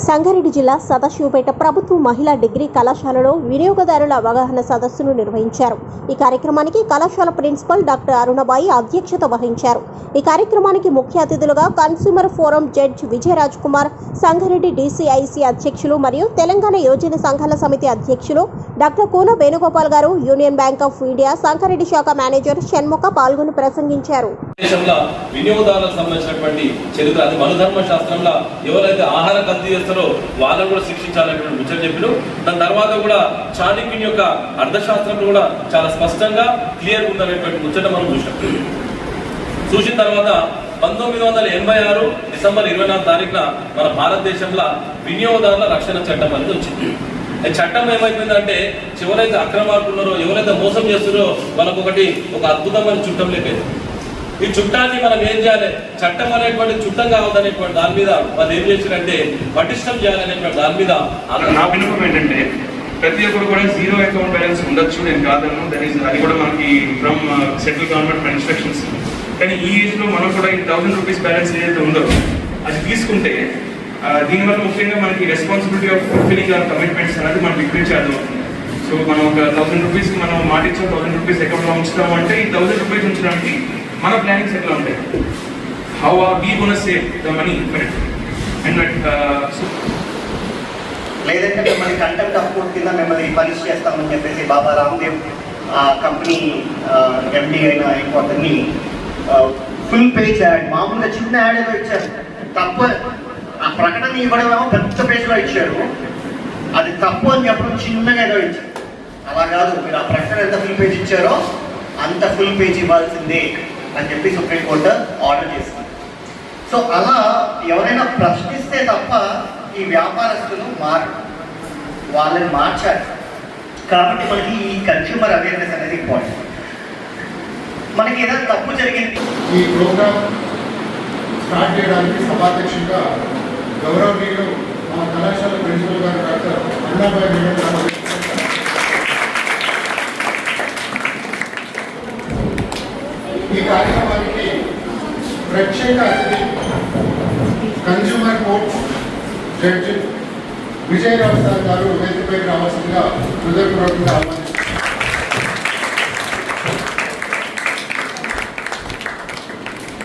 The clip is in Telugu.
సంగారెడ్డి జిల్లా సదాశివపేట ప్రభుత్వ మహిళా డిగ్రీ కళాశాలలో వినియోగదారుల అవగాహన సదస్సును నిర్వహించారు. ఈ కార్యక్రమానికి కళాశాల ప్రిన్సిపల్ డాక్టర్ అరుణబాయి అధ్యక్షత వహించారు. ఈ కార్యక్రమానికి ముఖ్య అతిథులుగా consumer forum judge Vijayaraj Kumar Sangareddy DCIC అధ్యక్షులు మరియు తెలంగాణ యోజన సంఘాల సమితి అధ్యక్షులు doctor Koona Venugopal garu Union Bank of India Sangareddy శాఖ మేనేజర్ షణ్ముఖ పాల్గొని ప్రసంగించారు. దేశంలో వినియోగదారులకు సంబంధించినటువంటి చరిత్ర అది మనుధర్మ శాస్త్రంలో ఎవరైతే ఆహార కల్తీ చేస్తారో వాళ్ళని కూడా శిక్షించాలనేటువంటి ముచ్చట చెప్పిన దాని తర్వాత కూడా చాణక్యుని యొక్క అర్థశాస్త్రంలో కూడా చాలా స్పష్టంగా క్లియర్ ఉందనేటువంటి ముచ్చట మనం చూసాం చూసిన తర్వాత పంతొమ్మిది వందల ఎనభై ఆరు డిసెంబర్ ఇరవై నాలుగు తారీఖున మన భారతదేశంలో వినియోగదారుల రక్షణ చట్టం అనేది వచ్చింది. ఈ చట్టం ఏమైపోయిందంటే చివరైతే అక్రమార్కున్నారో ఎవరైతే మోసం చేస్తున్నారో మనకు ఒకటి ఒక అద్భుతమైన చుట్టం లేకపోయింది ఈ చుట్టాన్ని మనం ఏం చేయాలి? చట్టం అనేటువంటి చుట్టం కావద్దనేటువంటి దాని మీద వాళ్ళు ఏం చేసినంటే పటిష్టం చేయాలనేటువంటి దాని మీద నా- నా ఏంటంటే ప్రతి ఒక్కరు కూడా జీరో అకౌంట్ బ్యాలెన్స్ ఉండొచ్చు నేను కాదను దట్ ఈస్ అది కూడా మనకి ఫ్రమ్ సెంట్రల్ గవర్నమెంట్ ఇన్స్ట్రక్షన్స్ కానీ ఈ ఏజ్లో మనం కూడా ఈ థౌసండ్ రూపీస్ బ్యాలెన్స్ ఏదైతే ఉందో అది తీసుకుంటే దీనివల్ల ముఖ్యంగా మనకి responsibility of fulfilling our commitments అనేది మనం మనకి చేద్దాం సో మనం ఒక థౌసండ్ రూపీస్ మనం మాట ఇచ్చిన థౌసండ్ రూపీస్ అకౌంట్లో ఉంచుతాం అంటే ఈ థౌసండ్ రూపీస్ ఉంచడానికి మన ప్లానింగ్స్ ఎట్లా ఉంటాయి. How are we gonna save the money and లేదంటే మిమ్మల్ని కంటెంట్ ఆఫ్ కోర్ట్ కింద మిమ్మల్ని పనిష్ చేస్తామని చెప్పేసి బాబా రామ్దేవ్ ఆ కంపెనీ ఎండి అయిన ఇంకొకరిని ఫుల్ పేజ్ యాడ్ మామూలుగా చిన్న యాడ్ ఏదో ఇచ్చారు. తప్ప ఆ ప్రకటన ఇవ్వడమేమో పెద్ద పేజ్లో ఇచ్చారు. అది తప్పు అని చెప్పడం చిన్నగా ఏదో ఇచ్చారు. అలా కాదు మీరు ఆ ప్రకటన ఎంత ఫుల్ పేజ్ ఇచ్చారో అంత ఫుల్ పేజ్ ఇవ్వాల్సిందే అని చెప్పి సుప్రీంకోర్టు ఆర్డర్ చేసింది. సో అలా ఎవరైనా ప్రశ్నిస్తే తప్ప ఈ వ్యాపారస్తులు మారు వాళ్ళని మార్చారు. కాబట్టి మనకి ఈ కన్స్యూమర్ అవేర్నెస్ అనేది ఇంపార్టెంట్ మనకి ఏదైనా తప్పు జరిగింది. ఈ ప్రోగ్రామ్ స్టార్ట్ చేయడానికి సభాధ్యక్షుడిగా గౌరవనీయులు మా కళాశాల ప్రిన్సిపల్ గారు డాక్టర్ అన్నాబాయి మేడం గారు ఈ కార్యక్రమానికి ప్రత్యేక అతిథి consumer court judge Vijayarao sir garu వేదికపైకి రావాల్సిందిగా హృదయపూర్వకంగా ఆహ్వానిస్తారు